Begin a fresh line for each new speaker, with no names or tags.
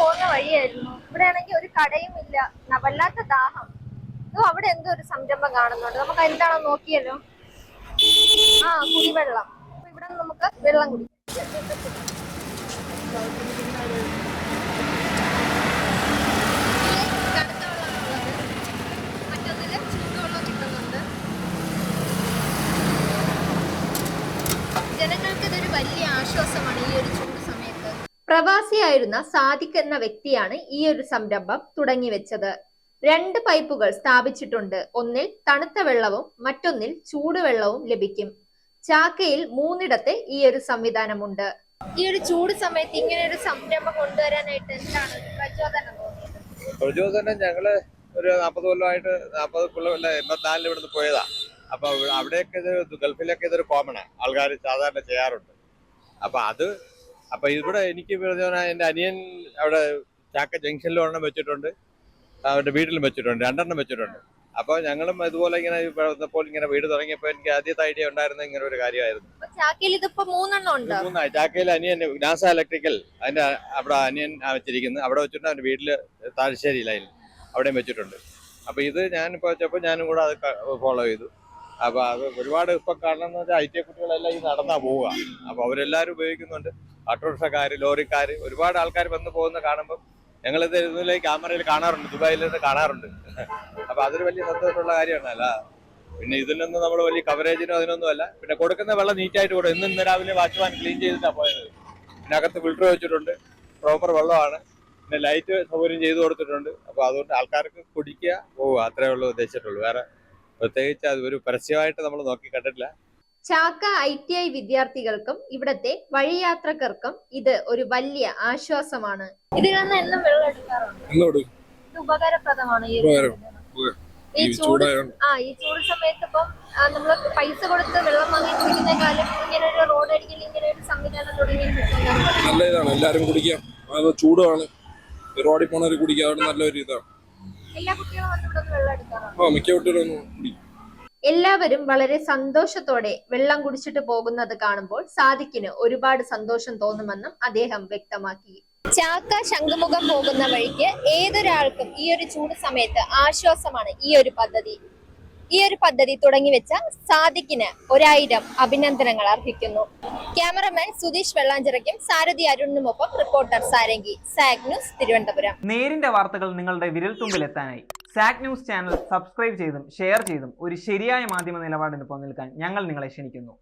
പോകുന്ന വഴിയായിരുന്നു. ഇവിടെ ആണെങ്കിൽ ഒരു കടയും ഇല്ല. വല്ലാത്ത ദാഹം. ഇതും അവിടെ എന്തോ ഒരു സംരംഭം കാണുന്നുണ്ട്. നമുക്ക് എന്താണെന്ന് നോക്കിയല്ലോ ആ കുടിവെള്ളം. ഇവിടെ നമുക്ക് വെള്ളം കുടിക്കാം ജനങ്ങൾക്ക് ഇതൊരു വലിയ ആശ്വാസമാണ് ഈ ഒരു പ്രവാസിയായിരുന്ന സാദിഖ് എന്ന വ്യക്തിയാണ് ഈ ഒരു സംരംഭം തുടങ്ങി വെച്ചത്. രണ്ട് പൈപ്പുകൾ സ്ഥാപിച്ചിട്ടുണ്ട്. ഒന്നിൽ തണുത്ത വെള്ളവും മറ്റൊന്നിൽ ചൂടുവെള്ളവും ലഭിക്കും. ചാക്കയിൽ മൂന്നിടത്ത് ഈ ഒരു സംവിധാനമുണ്ട്. ഈ ഒരു ചൂട് സമയത്ത് ഇങ്ങനെ ഒരു സംരംഭം കൊണ്ടുവരാനായിട്ട് എന്താണ് പ്രചോദനം
പ്രചോദനം ഞങ്ങൾ ഒരു നാൽപ്പത് കൊല്ലമായിട്ട് നാൽപ്പത് കൊല്ലമല്ല എൺപത്തിനാലിൽ ഇവിടുന്ന് പോയതാ. അപ്പൊ അവിടെ- അവിടെയൊക്കെ ഇത് ഗൾഫിലൊക്കെ ഇതൊരു കോമണാണ് ആൾക്കാർ സാധാരണ ചെയ്യാറുണ്ട്. അപ്പൊ അത് അപ്പൊ ഇവിടെ എനിക്ക് എന്റെ അനിയൻ അവിടെ ചാക്ക ജംഗ്ഷനിൽ ഒരെണ്ണം വെച്ചിട്ടുണ്ട്. അവരുടെ വീട്ടിലും വെച്ചിട്ടുണ്ട്. രണ്ടെണ്ണം വെച്ചിട്ടുണ്ട്. അപ്പോൾ ഞങ്ങളും ഇതുപോലെ ഇങ്ങനെ വന്നപ്പോൾ ഇങ്ങനെ വീട് തുടങ്ങിയപ്പോൾ എനിക്ക് ആദ്യത്തെ ഐഡിയ ഉണ്ടായിരുന്ന ഇങ്ങനെ ഒരു കാര്യമായിരുന്നു. മൂന്നായി ചാക്കയിൽ അനിയൻ നാസ ഇലക്ട്രിക്കൽ അതിന്റെ അവിടെ അനിയൻ വെച്ചിരിക്കുന്നു. വെച്ചിരിക്കുന്നത് അവിടെ വെച്ചിട്ടുണ്ട്. അവന്റെ വീട്ടിൽ താഴ്ശ്ശേരിയിലായി ലൈൻ അവിടെയും വെച്ചിട്ടുണ്ട്. അപ്പൊ ഇത് ഞാനിപ്പോ വെച്ചപ്പോൾ ഞാനും കൂടെ അത് ഫോളോ ചെയ്തു. അപ്പൊ അത് ഒരുപാട് ഇപ്പൊ കാണുന്ന വെച്ചാൽ ഐ ടി കുട്ടികളെല്ലാം ഈ നടന്നാ പോവുക. അപ്പൊ അവരെല്ലാരും ഉപയോഗിക്കുന്നുണ്ട്. ഓട്ടോറിക്ഷക്കാര് ലോറിക്കാർ ഒരുപാട് ആൾക്കാർ വന്ന് പോകുന്ന കാണുമ്പോൾ ഞങ്ങൾ ഇത് ഇതിലെ ക്യാമറയിൽ കാണാറുണ്ട് ദുബായിൽ നിന്ന് കാണാറുണ്ട്. അപ്പൊ അതൊരു വലിയ സന്തോഷമുള്ള കാര്യമാണ്. അല്ല പിന്നെ ഇതിനൊന്നും നമ്മൾ വലിയ കവറേജിനോ അതിനൊന്നും അല്ല. പിന്നെ കൊടുക്കുന്ന വെള്ളം നീറ്റായിട്ട് കൊടുക്കും. ഇന്ന് ഇന്ന് രാവിലെ വാച്ച്മാൻ ക്ലീൻ ചെയ്തിട്ടാണ് പോയത്. പിന്നെ അകത്ത് ഫിൽട്ടർ വെച്ചിട്ടുണ്ട്. പ്രോപ്പർ വെള്ളമാണ്. പിന്നെ ലൈറ്റ് സൗകര്യം ചെയ്തു കൊടുത്തിട്ടുണ്ട്. അപ്പോൾ അതുകൊണ്ട് ആൾക്കാർക്ക് കുടിക്കുക പോവുക. അത്രേ ഉള്ളൂ ഉദ്ദേശിച്ചിട്ടുള്ളൂ. വേറെ പ്രത്യേകിച്ച് അത് ഒരു പരസ്യമായിട്ട് നമ്മൾ നോക്കി കണ്ടിട്ടില്ല.
ചാക്ക ഐ ടി ഐ വിദ്യാർത്ഥികൾക്കും ഇവിടത്തെ വഴിയാത്രക്കാർക്കും ഇത് ഒരു വലിയ ആശ്വാസമാണ്. ഇതിൽ നിന്ന് എന്നും വെള്ളം എടുക്കാറുണ്ട് ഇത് ഉപകാരപ്രദമാണ് ഈ ചൂട് ആ ഈ ചൂട് സമയത്ത് ഇപ്പം ആ, നമ്മൾ പൈസ കൊടുത്ത് വെള്ളം വാങ്ങി കുടിക്കുന്നേക്കാളും ഇങ്ങനെ ഒരു റോഡ് അരികിൽ ഇങ്ങനെ ഒരു സംവിധാനം തുടങ്ങി
നല്ല ഇതാണ്. എല്ലാരും കുടിക്കാം. അത് ചൂടാണ്. റോഡിൽ പോണവര് കുടിക്കാം അവിടെ നല്ലൊരു ഇതാണ്.
എല്ലാ കുട്ടികളും വന്ന് ഇവിടെ വെള്ളം എടുക്കാറുണ്ട്
ആ മിക്ക കുട്ടികളും കുടിക്കും.
എല്ലാവരും വളരെ സന്തോഷത്തോടെ വെള്ളം കുടിച്ചിട്ട് പോകുന്നത് കാണുമ്പോൾ സാദിക്കിന് ഒരുപാട് സന്തോഷം തോന്നുമെന്നും അദ്ദേഹം വ്യക്തമാക്കി. ചാക്ക ശംഖുമുഖം പോകുന്ന വഴിക്ക് ഏതൊരാൾക്കും ഈ ഒരു ചൂട് സമയത്ത് ആശ്വാസമാണ് ഈ ഒരു പദ്ധതി. ഈ ഒരു പദ്ധതി തുടങ്ങിവെച്ച സാദിഖിന് ഒരായിരം അഭിനന്ദനങ്ങൾ അർഹിക്കുന്നു. ക്യാമറമാൻ സുധീഷ് വെള്ളാഞ്ചിറയ്ക്കും സാരഥി അരുണിനുമൊപ്പം reporter Sarangi zag news Thiruvananthapuram.
നേരിന്റെ വാർത്തകൾ നിങ്ങളുടെ വിരൽത്തുമ്പിലെത്താനായി സാഗ് ന്യൂസ് ചാനൽ സബ്സ്ക്രൈബ് ചെയ്തും ഷെയർ ചെയ്തും ഒരു ശരിയായ മാധ്യമ നിലപാടിന് നിൽക്കാൻ ഞങ്ങൾ നിങ്ങളെ ക്ഷണിക്കുന്നു.